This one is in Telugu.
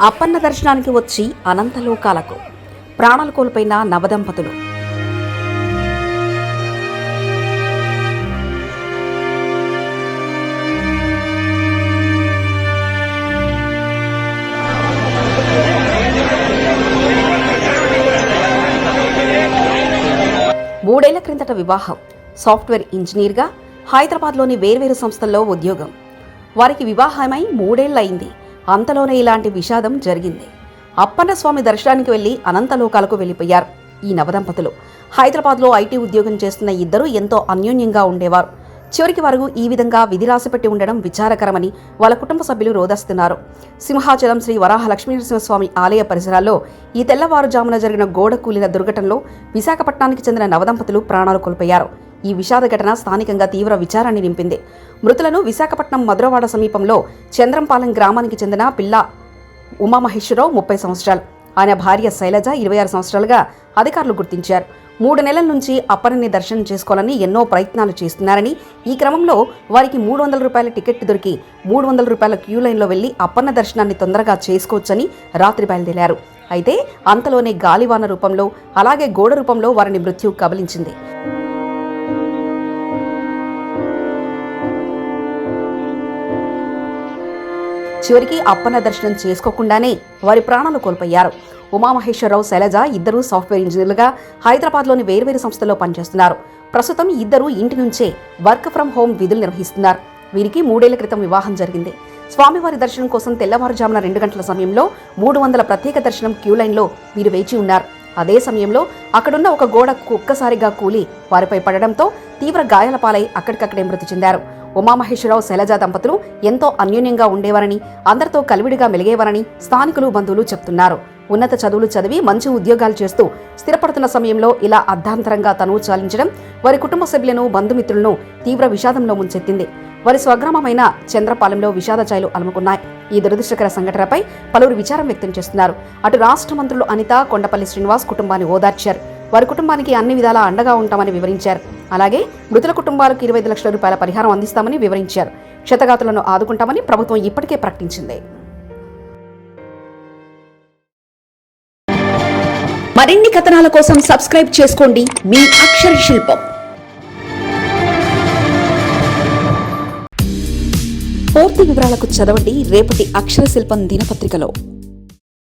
అప్పన్న దర్శనానికి వచ్చి అనంతలోకాలకు. ప్రాణాలు కోల్పోయిన నవదంపతులు. మూడేళ్ళ క్రిందట వివాహం. సాఫ్ట్వేర్ ఇంజనీర్గా హైదరాబాద్లోని వేర్వేరు సంస్థల్లో ఉద్యోగం. వారికి వివాహమై మూడేళ్ళయింది. అంతలోనే ఇలాంటి విషాదం జరిగింది. అప్పన్న స్వామి దర్శనానికి వెళ్ళి అనంతలోకాలకు వెళ్ళిపోయారు. ఈ నవదంపతులు హైదరాబాద్లో ఐటీ ఉద్యోగం చేస్తున్న ఇద్దరు ఎంతో అన్యోన్యంగా ఉండేవారు. చివరికి వరకు ఈ విధంగా విధి రాసిపెట్టి ఉండడం విచారకరమని వాళ్ళ కుటుంబ సభ్యులు రోదస్తున్నారు. సింహాచలం శ్రీ వరాహ లక్ష్మీనరసింహస్వామి ఆలయ పరిసరాల్లో ఈ తెల్లవారుజామున జరిగిన గోడ కూలిన దుర్ఘటనలో విశాఖపట్నానికి చెందిన నవదంపతులు ప్రాణాలు కోల్పోయారు. ఈ విషాద ఘటన స్థానికంగా తీవ్ర విచారాన్ని నింపింది. మృతులను విశాఖపట్నం మధురవాడ సమీపంలో చంద్రంపాలెం గ్రామానికి చెందిన పిల్ల ఉమామహేశ్వరరావు ముప్పై సంవత్సరాలు. ఆయన భార్య శైలజ ఇరవై ఆరు సంవత్సరాలుగా అధికారులు గుర్తించారు. మూడు నెలల నుంచి అప్పరిని దర్శనం చేసుకోవాలని ఎన్నో ప్రయత్నాలు చేస్తున్నారని ఈ క్రమంలో వారికి మూడు వందల రూపాయల టికెట్ దొరికి మూడు వందల రూపాయల క్యూ లైన్లో వెళ్ళి అప్పన్న దర్శనాన్ని తొందరగా చేసుకోవచ్చని రాత్రి బయలుదేరారు. అయితే అంతలోనే గాలివాన రూపంలో అలాగే గోడ రూపంలో వారిని మృత్యు కబలించింది. చివరికి అప్పన్న దర్శనం చేసుకోకుండానే వారి ప్రాణాలు కోల్పోయారు. ఉమామహేశ్వరరావు శైలజ ఇద్దరు సాఫ్ట్వేర్ ఇంజనీర్లుగా హైదరాబాద్లోని వేర్వేరు సంస్థల్లో పనిచేస్తున్నారు. ప్రస్తుతం ఇద్దరు ఇంటి నుంచే వర్క్ ఫ్రం హోమ్ విధులు నిర్వహిస్తున్నారు. వీరికి మూడేళ్ళ క్రితం వివాహం జరిగింది. స్వామివారి దర్శనం కోసం తెల్లవారుజామున రెండు గంటల సమయంలో మూడు వందల ప్రత్యేక దర్శనం క్యూ లైన్లో వీరు వేచి ఉన్నారు. అదే సమయంలో అక్కడున్న ఒక గోడ ఒక్కసారిగా కూలి వారిపై పడడంతో తీవ్ర గాయాల పాలై అక్కడికక్కడే మృతి చెందారు. ఉమామహేశ్వరరావు శైలజ దంపతులు ఎంతో అన్యోన్యంగా ఉండేవారని అందరితో కలివిడిగా మెలిగేవారని స్థానికులు బంధువులు చెప్తున్నారు. ఉన్నత చదువులు చదివి మంచి ఉద్యోగాలు చేస్తూ స్థిరపడుతున్న సమయంలో ఇలా అర్ధాంతరంగా తనువు చాలించడం వారి కుటుంబ సభ్యులను బంధుమిత్రులను తీవ్ర విషాదంలో ముంచెత్తింది. వారి స్వగ్రామమైన చంద్రపాలెంలో విషాద ఛాయలు అలుముకున్నాయి. ఈ దురదృష్టకర సంఘటనపై పలువురు విచారం వ్యక్తం చేస్తున్నారు. అటు రాష్ట్ర మంత్రులు అనిత కొండపల్లి శ్రీనివాస్ కుటుంబాన్ని ఓదార్చారు. వారి కుటుంబానికి అన్ని విధాలా అండగా ఉంటామని వివరించారు. అలాగే మృతుల కుటుంబాలకు ఇరవై ఐదు లక్షల రూపాయల పరిహారం అందిస్తామని వివరించారు. క్షతగాతులను ఆదుకుంటామని ప్రభుత్వం ఇప్పటికే ప్రకటించింది. మరిన్ని కథనాల కోసం సబ్స్క్రైబ్ చేసుకోండి మీ అక్షర శిల్పం. పూర్తి వివరాలకు చదవండి రేపటి అక్షర శిల్పం దినపత్రికలో.